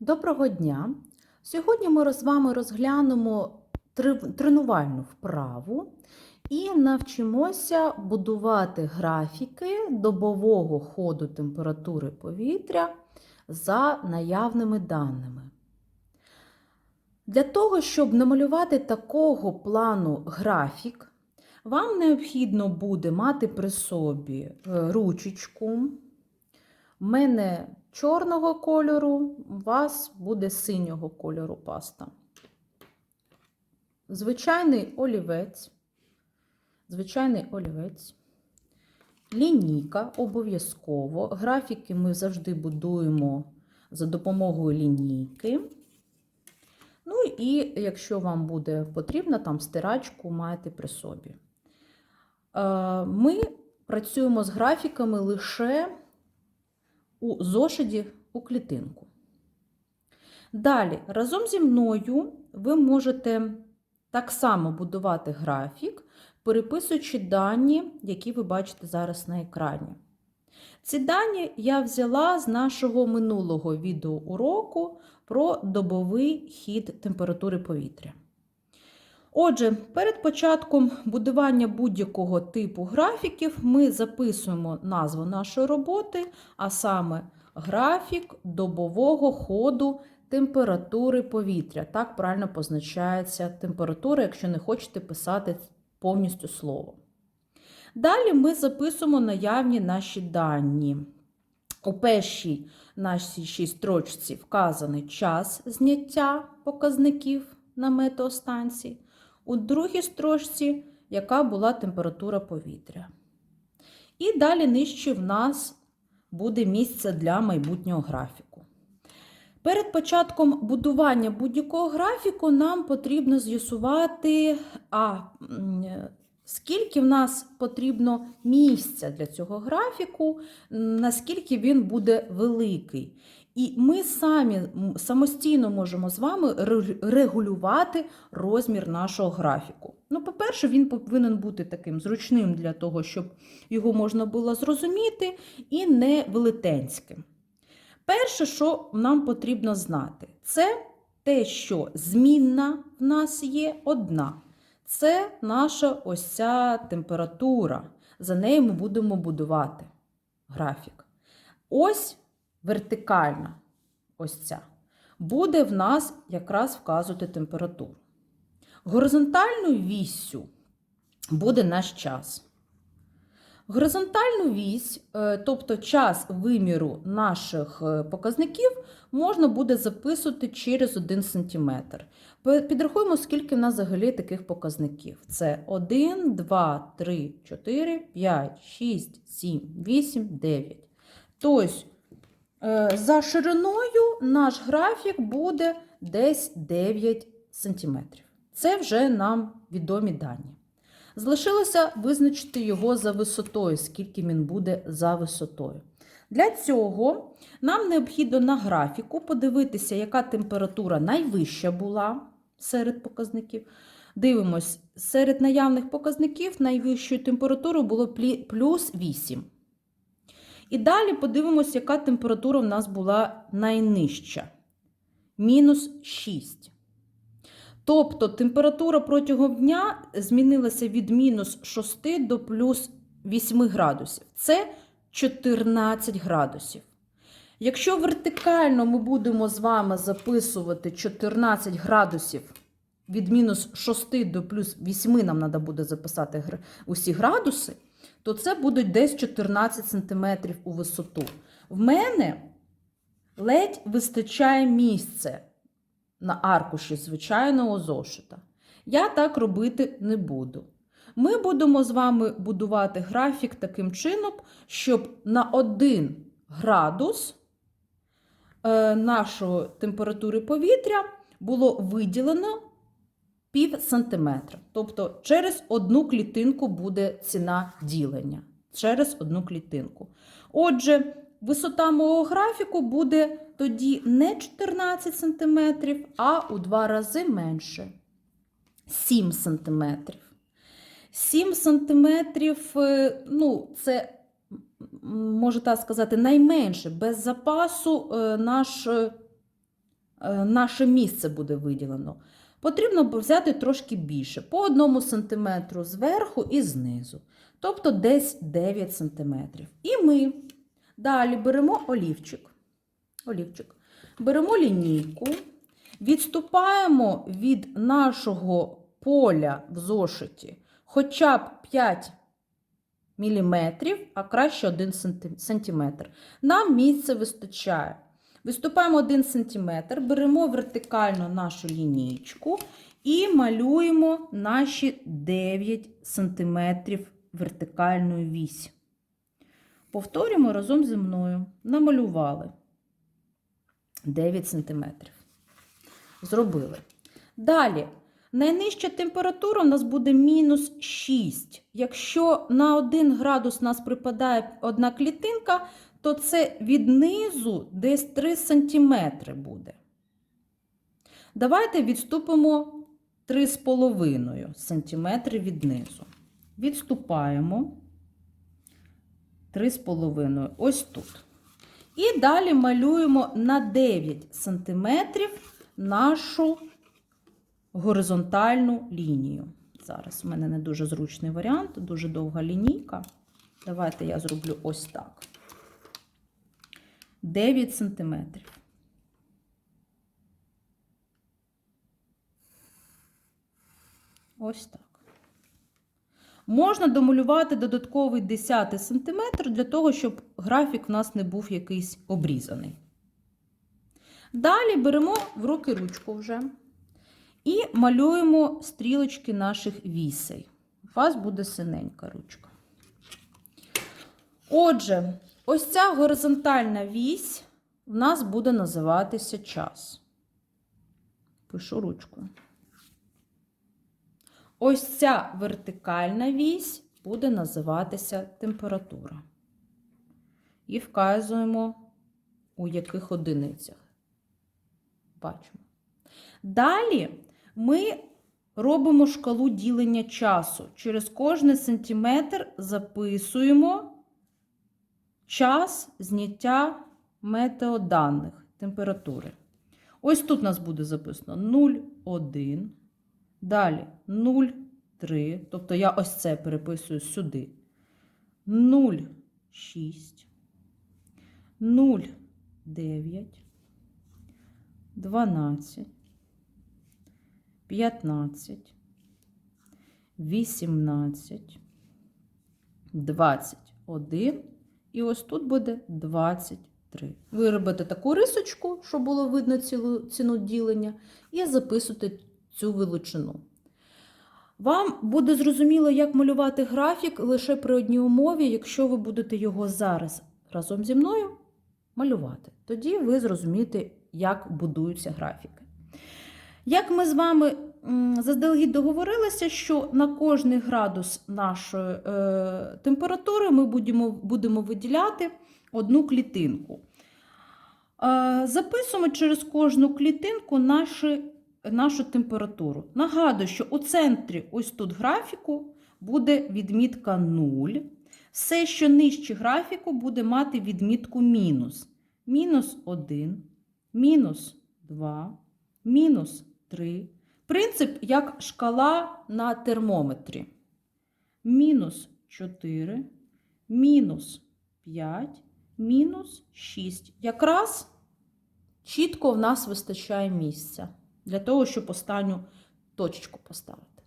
Доброго дня! Сьогодні ми з вами розглянемо тренувальну вправу і навчимося будувати графіки добового ходу температури повітря за наявними даними. Для того, щоб намалювати такого плану графік, вам необхідно буде мати при собі е, ручечку, у мене чорного кольору, у вас буде синього кольору паста. Звичайний олівець. Звичайний олівець. Лінійка обов'язково. Графіки ми завжди будуємо за допомогою лінійки. Ну і якщо вам буде потрібно, там стирачку маєте при собі. Е, Ми працюємо з графіками лише у зошиті у клітинку. Далі, разом зі мною ви можете так само будувати графік, переписуючи дані, які ви бачите зараз на екрані. Ці дані я взяла з нашого минулого відеоуроку про добовий хід температури повітря. Отже, перед початком будування будь-якого типу графіків ми записуємо назву нашої роботи, а саме графік добового ходу температури повітря. Так правильно позначається температура, якщо не хочете писати повністю слово. Далі ми записуємо наявні наші дані. У першій нашій строчці вказаний час зняття показників на метеостанції. У другій строчці, яка була температура повітря. І далі нижче в нас буде місце для майбутнього графіку. Перед початком будування будь-якого графіку нам потрібно з'ясувати, а скільки в нас потрібно місця для цього графіку, наскільки він буде великий. І ми самі самостійно можемо з вами регулювати розмір нашого графіку. Ну, по-перше, він повинен бути таким зручним для того, щоб його можна було зрозуміти, і не велетенським. Перше, що нам потрібно знати, це те, що змінна в нас є одна. Це наша ось ця температура. За нею ми будемо будувати графік. Ось вертикальна, ось ця, буде в нас якраз вказувати температуру. Горизонтальною віссю буде наш час. Горизонтальну вісь, е, тобто час виміру наших е, показників, можна буде записувати через 1 см. Підрахуємо, скільки в нас взагалі таких показників. Це 1, 2, 3, 4, 5, 6, 7, 8, 9. Тобто, за шириною наш графік буде десь 9 см. Це вже нам відомі дані. Залишилося визначити його за висотою, скільки він буде за висотою. Для цього нам необхідно на графіку подивитися, яка температура найвища була серед показників. Дивимось, серед наявних показників найвищою температурою було плюс 8. І далі подивимось, яка температура в нас була найнижча. Мінус 6. Тобто температура протягом дня змінилася від мінус 6 до плюс 8 градусів. Це 14 градусів. Якщо вертикально ми будемо з вами записувати 14 градусів від мінус 6 до плюс 8, нам треба буде записати усі градуси, то це будуть десь 14 см у висоту. В мене ледь вистачає місце на аркуші звичайного зошита. Я так робити не буду. Ми будемо з вами будувати графік таким чином, щоб на 1 градус е, нашої температури повітря було виділено пів сантиметра. Тобто через одну клітинку буде ціна ділення. Через одну клітинку. Отже, висота мого графіку буде тоді не 14 см, а у два рази менше. 7 см. 7 см, ну, це, м, можу так сказати, найменше. Без запасу е, наш е, е, наше місце буде виділено, потрібно взяти трошки більше, по 1 см зверху і знизу. Тобто десь 9 см. І ми далі беремо олівчик. олівчик. Беремо лінійку, відступаємо від нашого поля в зошиті хоча б 5 міліметрів, а краще 1 сантиметр. Нам місце вистачає. Виступаємо 1 см, беремо вертикально нашу лінійку і малюємо наші 9 см вертикальної вісі. Повторюємо разом зі мною. Намалювали 9 см. Зробили. Далі. Найнижча температура у нас буде мінус 6. Якщо на 1 градус у нас припадає одна клітинка, то це від низу десь 3 см буде. Давайте відступимо 3,5 см від низу. Відступаємо 3,5 ось тут. І далі малюємо на 9 см нашу горизонтальну лінію. Зараз у мене не дуже зручний варіант, дуже довга лінійка. Давайте я зроблю ось так. 9 сантиметрів. Ось так. Можна домалювати додатковий 10 сантиметр для того, щоб графік в нас не був якийсь обрізаний. Далі беремо в руки ручку вже. І малюємо стрілочки наших вісей. У вас буде синенька ручка. Отже, ось ця горизонтальна вісь в нас буде називатися час. Пишу ручкою. Ось ця вертикальна вісь буде називатися температура. І вказуємо, у яких одиницях. Бачимо. Далі ми робимо шкалу ділення часу. Через кожний сантиметр записуємо час зняття метеоданих температури. Ось тут у нас буде записано 0,1, далі 0,3, тобто я ось це переписую сюди. 0,6, 0,9, 12. 15, 18, 21. І ось тут буде 23. Ви робите таку рисочку, щоб було видно цілу ціну ділення, і записуєте цю величину. Вам буде зрозуміло, як малювати графік лише при одній умові, якщо ви будете його зараз разом зі мною малювати. Тоді ви зрозумієте, як будуються графіки. Як ми з вами заздалегідь договорилися, що на кожний градус нашої е, температури ми будемо будемо виділяти одну клітинку. Е, записуємо через кожну клітинку наші, нашу температуру. Нагадую, що у центрі, ось тут графіку, буде відмітка 0. Все, що нижче графіку, буде мати відмітку мінус. Мінус 1, мінус 2, мінус 3. Принцип як шкала на термометрі. Мінус 4, мінус 5, мінус 6. Якраз чітко в нас вистачає місця для того, щоб останню точечку поставити.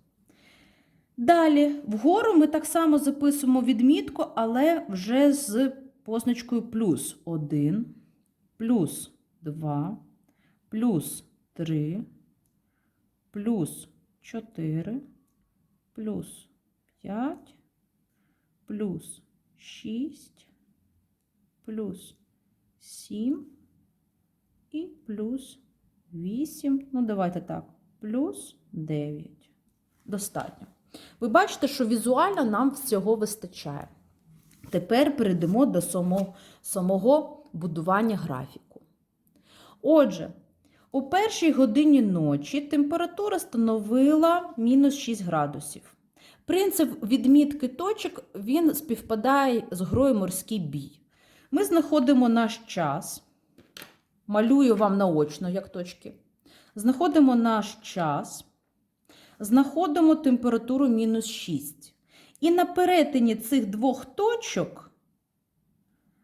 Далі, вгору ми так само записуємо відмітку, але вже з позначкою плюс 1, плюс 2, плюс 3 плюс 4, плюс 5, плюс 6, плюс 7 і плюс 8. Ну, давайте так, плюс 9. Достатньо. Ви бачите, що візуально нам всього вистачає. Тепер перейдемо до самого, самого будування графіку. Отже, у першій годині ночі температура становила мінус 6 градусів. Принцип відмітки точок він співпадає з грою морський бій. Ми знаходимо наш час, малюю вам наочно, як точки. Знаходимо наш час, знаходимо температуру мінус 6. І на перетині цих двох точок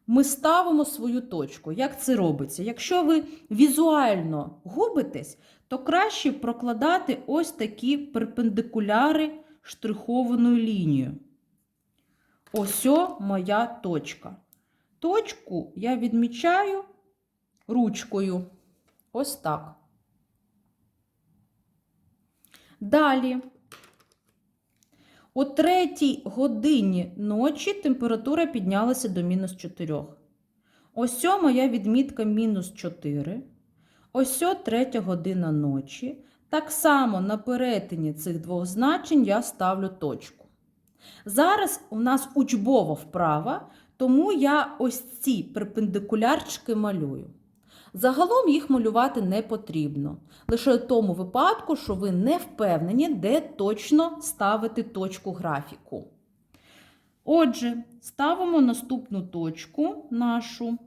ми ставимо свою точку. Як це робиться? Якщо ви візуально губитесь, то краще прокладати ось такі перпендикуляри штрихованою лінією. Ось моя точка. Точку я відмічаю ручкою. Ось так. Далі. О третій годині ночі температура піднялася до мінус 4. Ось о моя відмітка мінус 4. Ось о третя година ночі. Так само на перетині цих двох значень я ставлю точку. Зараз у нас учбова вправа, тому я ось ці перпендикулярчики малюю. Загалом їх малювати не потрібно. Лише в тому випадку, що ви не впевнені, де точно ставити точку графіку. Отже, ставимо наступну точку нашу.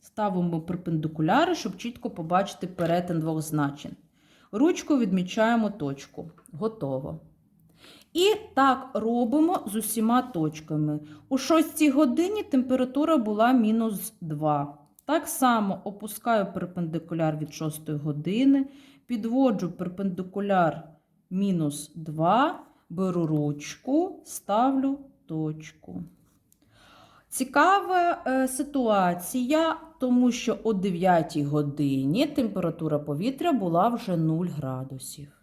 Ставимо перпендикуляри, щоб чітко побачити перетин двох значень. Ручкою відмічаємо точку. Готово. І так робимо з усіма точками. У 6 годині температура була мінус 2. Так само опускаю перпендикуляр від 6 години, підводжу перпендикуляр мінус 2, беру ручку, ставлю точку. Цікава е, ситуація, тому що о 9 годині температура повітря була вже 0 градусів.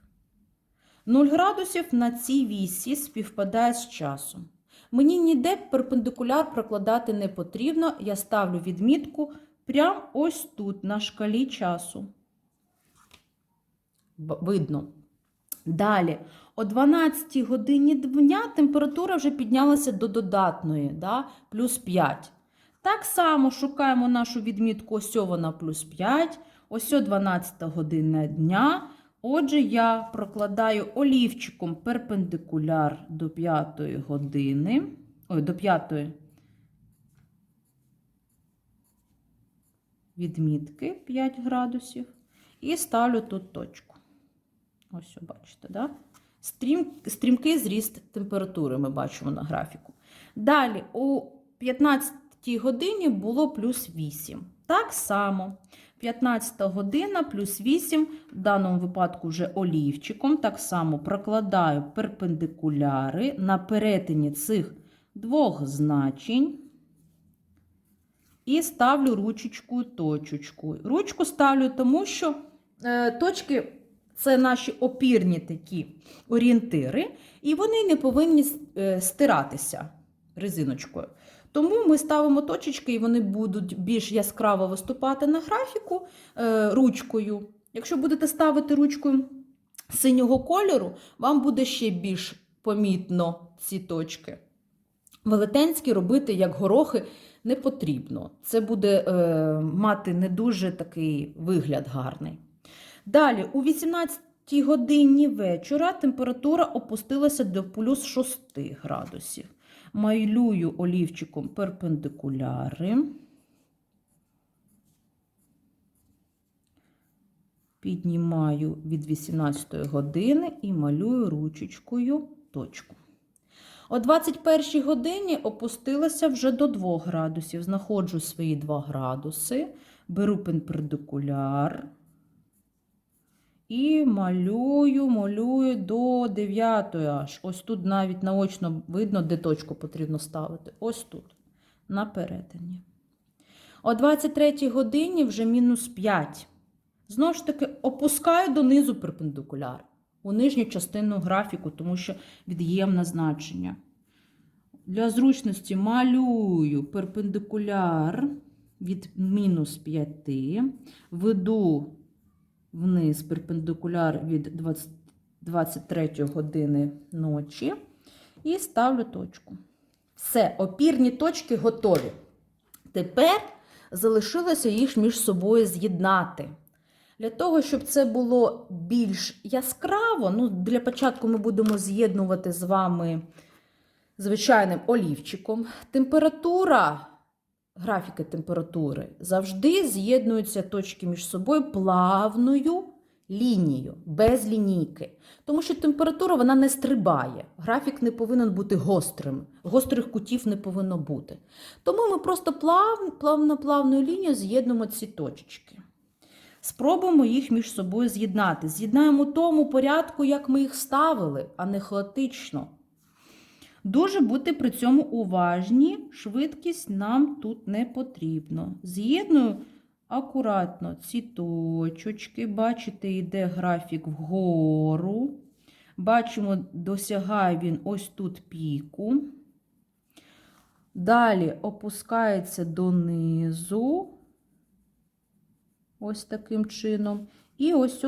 0 градусів на цій вісі співпадає з часом. Мені ніде перпендикуляр прокладати не потрібно, я ставлю відмітку прямо ось тут, на шкалі часу. Видно. Далі, о 12 годині дня температура вже піднялася до додатної, да, плюс 5. Так само шукаємо нашу відмітку, ось вона плюс 5, ось о 12 година дня. Отже, я прокладаю олівчиком перпендикуляр до 5 години, ой, до 5 відмітки 5 градусів і ставлю тут точку. Ось, бачите, да? Стрім, стрімкий зріст температури ми бачимо на графіку. Далі, о 15 годині було плюс 8. Так само, 15 година плюс 8, в даному випадку вже олівчиком, так само прокладаю перпендикуляри на перетині цих двох значень. І ставлю ручечку, точечку. Ручку ставлю, тому що е, точки це наші опірні такі орієнтири, і вони не повинні е, стиратися резиночкою. Тому ми ставимо точечки, і вони будуть більш яскраво виступати на графіку е, ручкою. Якщо будете ставити ручкою синього кольору, вам буде ще більш помітно ці точки. Велетенські робити як горохи не потрібно. Це буде е, мати не дуже такий вигляд гарний. Далі, у 18 годині вечора температура опустилася до плюс 6 градусів. Малюю олівчиком перпендикуляри. Піднімаю від 18 години і малюю ручечкою точку. О 21 годині опустилася вже до 2 градусів. Знаходжу свої 2 градуси, беру перпендикуляр і малюю, малюю до 9 аж. Ось тут навіть наочно видно, де точку потрібно ставити. Ось тут, на перетині. О 23 годині вже мінус 5. Знову ж таки, опускаю донизу перпендикуляр у нижню частину графіку, тому що від'ємне значення. Для зручності малюю перпендикуляр від мінус 5, веду вниз перпендикуляр від 20, 23 години ночі і ставлю точку. Все, опірні точки готові. Тепер залишилося їх між собою з'єднати. Для того, щоб це було більш яскраво, ну, для початку ми будемо з'єднувати з вами звичайним олівчиком. Температура графіки температури завжди з'єднуються точки між собою плавною лінією, без лінійки. Тому що температура вона не стрибає. Графік не повинен бути гострим, гострих кутів не повинно бути. Тому ми просто плав, плавно-плавною лінією з'єднуємо ці точечки. Спробуємо їх між собою з'єднати. З'єднаємо в тому порядку, як ми їх ставили, а не хаотично. Дуже бути при цьому уважні, швидкість нам тут не потрібно. З'єдную акуратно ці точечки. Бачите, йде графік вгору. Бачимо, досягає він ось тут піку. Далі опускається донизу. Ось таким чином. І ось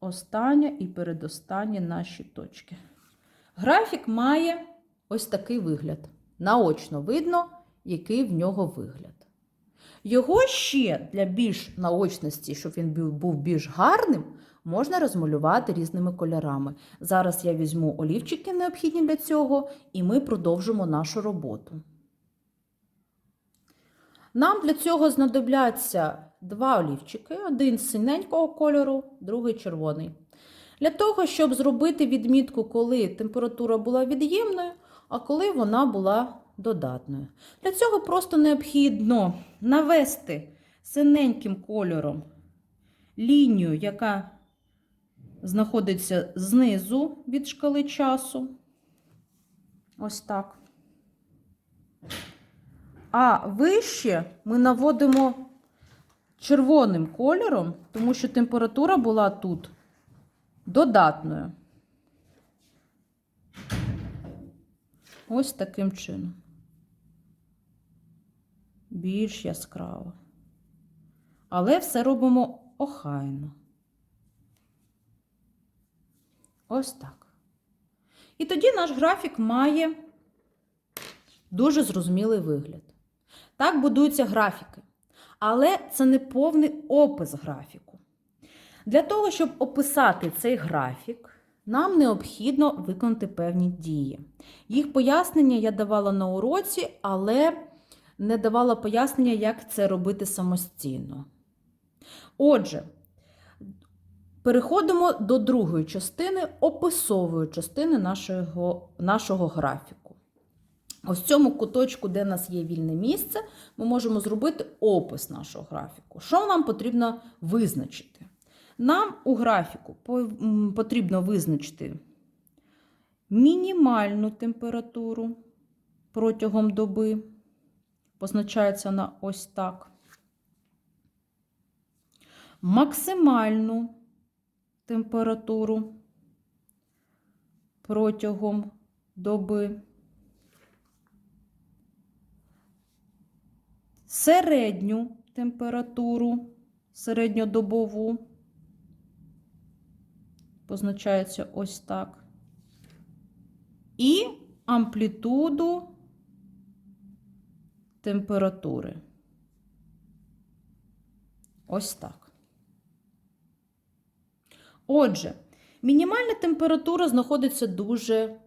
остання і передостання наші точки. Графік має ось такий вигляд. Наочно видно, який в нього вигляд. Його ще для більш наочності, щоб він був- більш гарним, можна розмалювати різними кольорами. Зараз я візьму олівчики, необхідні для цього, і ми продовжимо нашу роботу. Нам для цього знадобляться два олівчики, один синенького кольору, другий червоний. Для того, щоб зробити відмітку, коли температура була від'ємною, а коли вона була додатною. Для цього просто необхідно навести синеньким кольором лінію, яка знаходиться знизу від шкали часу. Ось так. А вище ми наводимо червоним кольором, тому що температура була тут додатною. Ось таким чином. Більш яскраво. Але все робимо охайно. Ось так. І тоді наш графік має дуже зрозумілий вигляд. Так будуються графіки. Але це не повний опис графіку. Для того, щоб описати цей графік, нам необхідно виконати певні дії. Їх пояснення я давала на уроці, але не давала пояснення, як це робити самостійно. Отже, переходимо до другої частини, описової частини нашого, нашого графіку. Ось в цьому куточку, де у нас є вільне місце, ми можемо зробити опис нашого графіку. Що нам потрібно визначити? Нам у графіку потрібно визначити мінімальну температуру протягом доби. Позначається вона ось так. Максимальну температуру протягом доби. Середню температуру середньодобову позначається ось так. І амплітуду температури. Ось так. Отже, мінімальна температура знаходиться дуже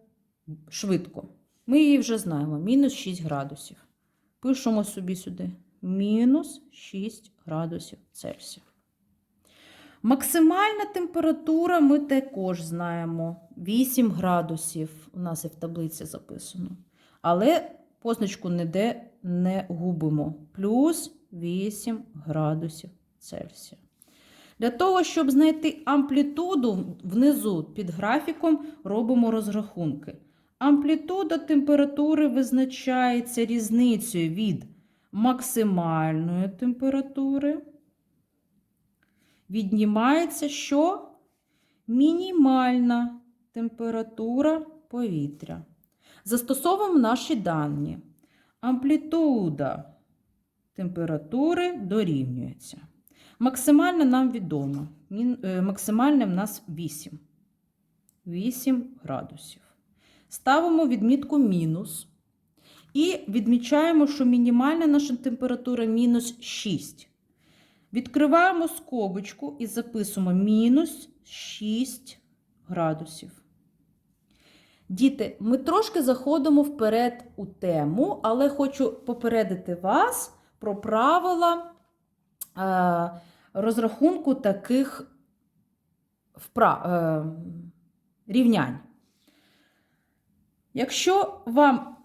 швидко. Ми її вже знаємо. Мінус 6 градусів. Пишемо собі сюди. Мінус 6 градусів Цельсія. Максимальна температура ми також знаємо. 8 градусів у нас і в таблиці записано. Але позначку ніде не губимо. Плюс 8 градусів Цельсія. Для того, щоб знайти амплітуду внизу під графіком, робимо розрахунки. Амплітуда температури визначається різницею від максимальної температури. Віднімається що? Мінімальна температура повітря. Застосовуємо наші дані. Амплітуда температури дорівнюється. Максимальна нам відомо. Е, Максимальне в нас 8. 8 градусів. Ставимо відмітку мінус. І відмічаємо, що мінімальна наша температура мінус 6. Відкриваємо скобочку і записуємо мінус 6 градусів. Діти, ми трошки заходимо вперед у тему, але хочу попередити вас, про правила е, розрахунку таких впра- е, рівнянь. Якщо вам,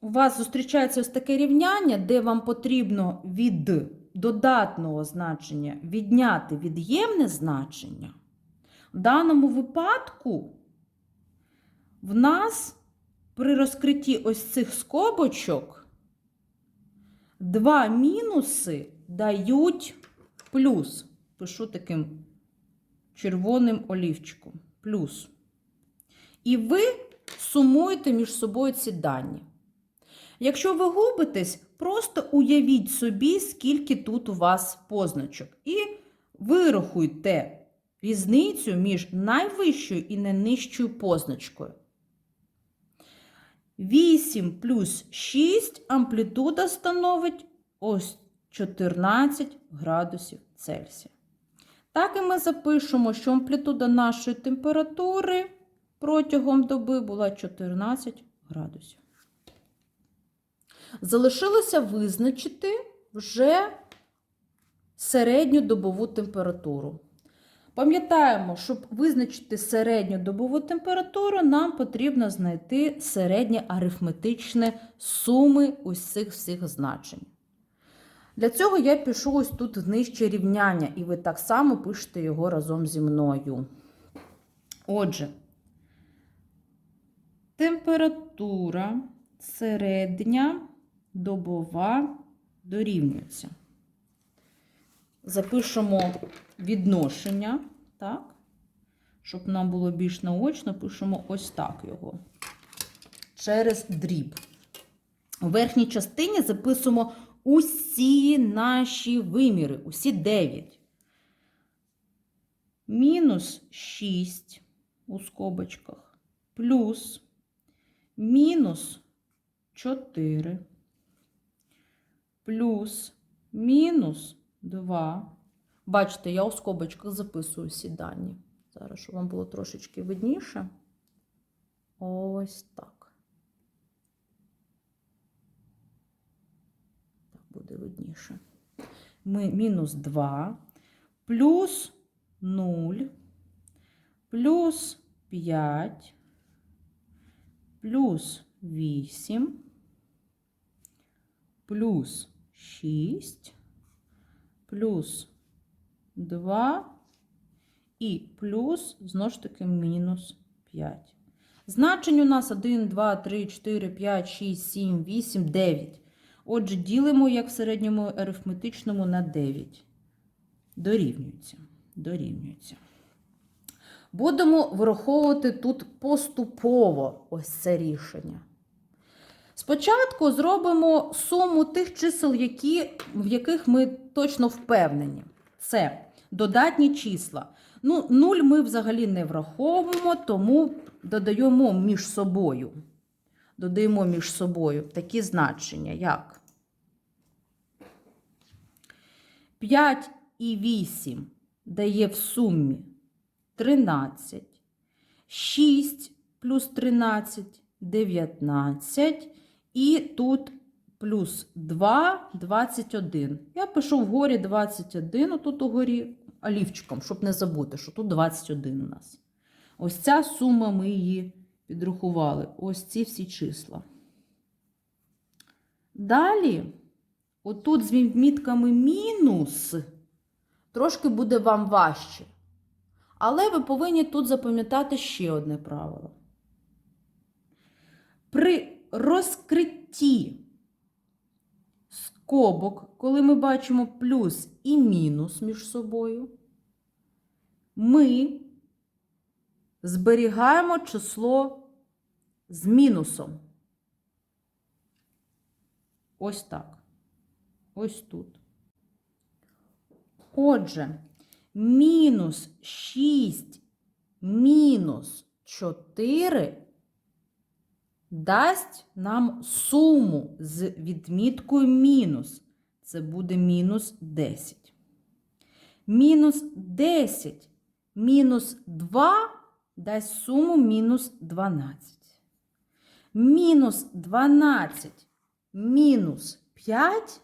у вас зустрічається ось таке рівняння, де вам потрібно від додатного значення відняти від'ємне значення, в даному випадку в нас при розкритті ось цих скобочок два мінуси дають плюс. Пишу таким червоним олівчиком. Плюс. І ви сумуєте між собою ці дані. Якщо ви губитесь, просто уявіть собі, скільки тут у вас позначок. І вирахуйте різницю між найвищою і найнижчою позначкою. 8 плюс 6 амплітуда становить ось 14 градусів Цельсія. Так і ми запишемо, що амплітуда нашої температури протягом доби була 14 градусів. Залишилося визначити вже середню добову температуру. Пам'ятаємо, щоб визначити середню добову температуру, нам потрібно знайти середнє арифметичне суми усіх всіх значень. Для цього я пишу ось тут нижче рівняння, і ви так само пишете його разом зі мною. Отже, температура середня добова дорівнюється. Запишемо відношення, так? Щоб нам було більш наочно, пишемо ось так його. Через дріб. У верхній частині записуємо усі наші виміри, усі 9. Мінус 6 у скобочках, плюс мінус 4, плюс мінус 2. Бачите, я у скобочках записую всі дані. Зараз, щоб вам було трошечки видніше. Ось так. Так буде видніше. Ми мінус 2, плюс 0, плюс 5, плюс 8, плюс 6, плюс 2 і плюс, знову ж таки, мінус 5. Значень у нас 1, 2, 3, 4, 5, 6, 7, 8, 9. Отже, ділимо, як в середньому арифметичному, на 9. Дорівнюється. Дорівнюється. Будемо враховувати тут поступово ось це рішення. Спочатку зробимо суму тих чисел, які, в яких ми точно впевнені. Це додатні числа. Ну, 0 ми взагалі не враховуємо, тому додаємо між собою. Додаємо між собою такі значення, як 5 і 8 дає в сумі 13, 6 плюс 13 19, і тут плюс 2 21. Я пишу вгорі 21, отут угорі олівчиком, щоб не забути, що тут 21 у нас. Ось ця сума ми її підрахували. Ось ці всі числа. Далі, отут з відмітками мінус, трошки буде вам важче. Але ви повинні тут запам'ятати ще одне правило. При розкритті скобок, коли ми бачимо плюс і мінус між собою, ми зберігаємо число з мінусом. Ось так. Ось тут. Отже, мінус 6 мінус 4 дасть нам суму з відміткою мінус. Це буде мінус 10. Мінус 10 мінус 2 дасть суму мінус 12. Мінус 12 мінус 5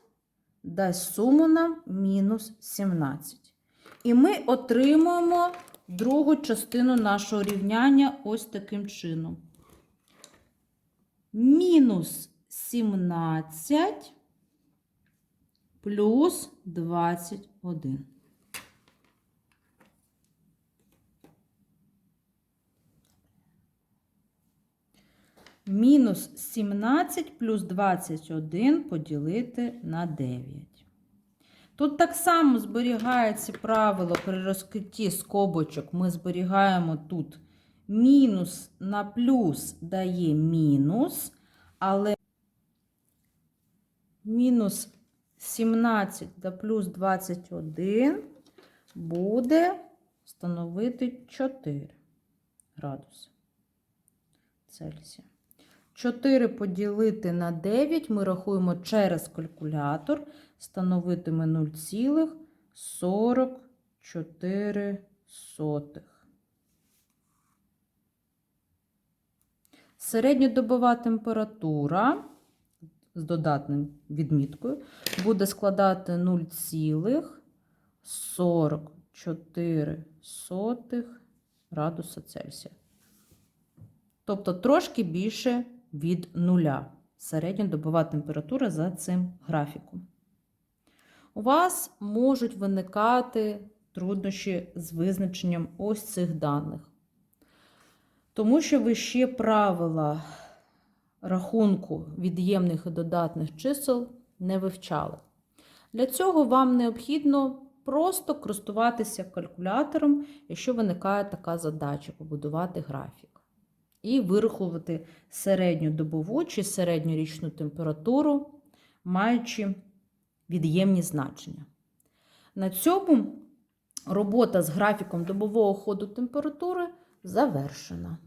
дасть суму нам мінус 17. І ми отримуємо другу частину нашого рівняння ось таким чином. Мінус 17 плюс 21. Мінус 17 плюс 21 поділити на 9. Тут так само зберігається правило при розкритті скобочок. Ми зберігаємо тут мінус на плюс дає мінус, але мінус 17 та плюс 21 буде становити 4 градуси Цельсія. 4 поділити на 9 ми рахуємо через калькулятор, становитиме 0,44. Середньодобова температура з додатним відміткою буде складати 0,44 градуса Цельсія. Тобто трошки більше від нуля. Середньодобова температура за цим графіком. У вас можуть виникати труднощі з визначенням ось цих даних. Тому що ви ще правила рахунку від'ємних і додатних чисел не вивчали. Для цього вам необхідно просто користуватися калькулятором, якщо виникає така задача побудувати графік і вирахувати середню добову чи середньорічну температуру, маючи від'ємні значення. На цьому робота з графіком добового ходу температури завершена.